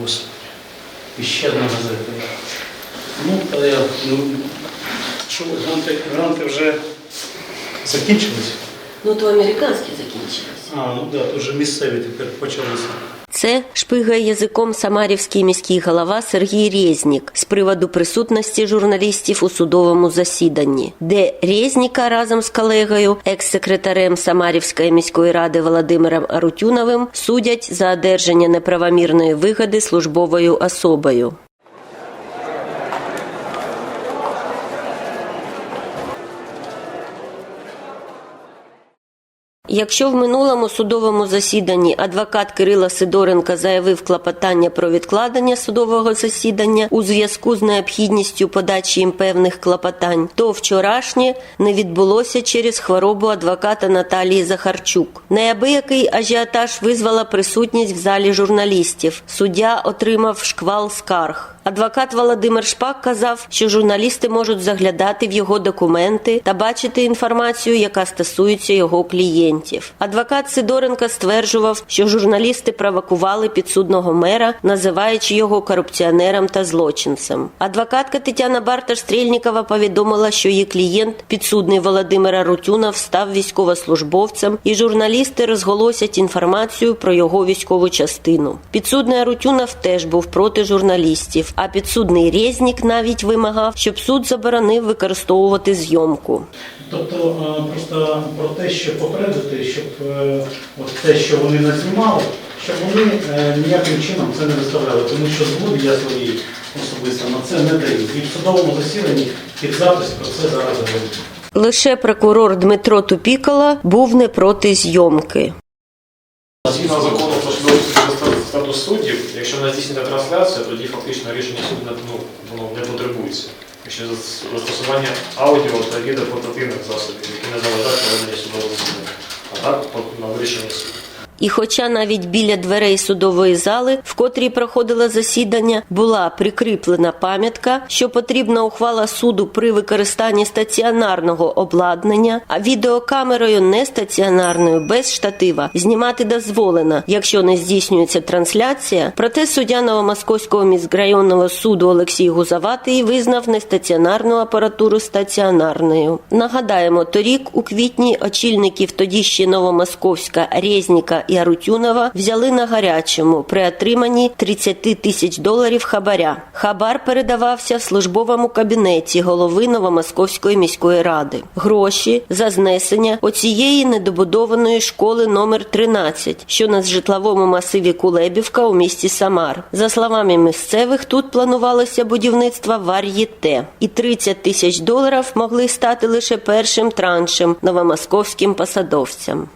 Господи. іще ще одна газета. Ну, але я, ну, що, гранти, гранти вже закінчились? Ну, то американські закінчились. А, ну так, да, то вже місцеві тепер почалися. Це шпигає язиком самарівський міський голова Сергій Резнік з приводу присутності журналістів у судовому засіданні, де Резніка разом з колегою, екс-секретарем Самарівської міської ради Володимиром Арутюновим, судять за одержання неправомірної вигоди службовою особою. Якщо в минулому судовому засіданні адвокат Кирила Сидоренко заявив клопотання про відкладення судового засідання у зв'язку з необхідністю подачі їм певних клопотань, то вчорашнє не відбулося через хворобу адвоката Наталії Захарчук. Неабиякий ажіотаж визвала присутність в залі журналістів. Суддя отримав шквал скарг. Адвокат Володимир Шпак казав, що журналісти можуть заглядати в його документи та бачити інформацію, яка стосується його клієнтів. Адвокат Сидоренко стверджував, що журналісти провокували підсудного мера, називаючи його корупціонером та злочинцем. Адвокатка Тетяна Барташ Стрільнікова повідомила, що її клієнт, підсудний Володимир Арутюнов, став військовослужбовцем, і журналісти розголосять інформацію про його військову частину. Підсудний Арутюнов теж був проти журналістів, а підсудний Резнік навіть вимагав, щоб суд заборонив використовувати зйомку. Тобто е, просто про те, що попередити, щоб е, от те, що вони назнімали, щоб вони е, ніяким чином це не виставляли, тому що згоди я свої особисто на це не даю. І в судовому засіданні під запис про це зараз говорю. Лише прокурор Дмитро Тупікола був не проти зйомки. Згідно закону про статус суддів, якщо вона здійснює трансляція, тоді фактично рішення суду ну, воно не потребується. Якщо застосування аудіо та відеопортативних засобів, які не заважають проведення судового засідання. А так на вирішення суду. І хоча навіть біля дверей судової зали, в котрій проходило засідання, була прикріплена пам'ятка, що потрібна ухвала суду при використанні стаціонарного обладнання, а відеокамерою нестаціонарною без штатива знімати дозволено, якщо не здійснюється трансляція. Проте суддя Новомосковського міськрайонного суду Олексій Гузаватий визнав нестаціонарну апаратуру стаціонарною. Нагадаємо, торік у квітні очільників тоді ще Новомосковська Резніка і Арутюнова взяли на гарячому при отриманні 30 тисяч доларів хабаря. Хабар передавався в службовому кабінеті голови Новомосковської міської ради. Гроші за знесення оцієї недобудованої школи номер 13, що на житловому масиві Кулебівка у місті Самар. За словами місцевих, тут планувалося будівництво вар'єте, і 30 тисяч доларів могли стати лише першим траншем новомосковським посадовцям.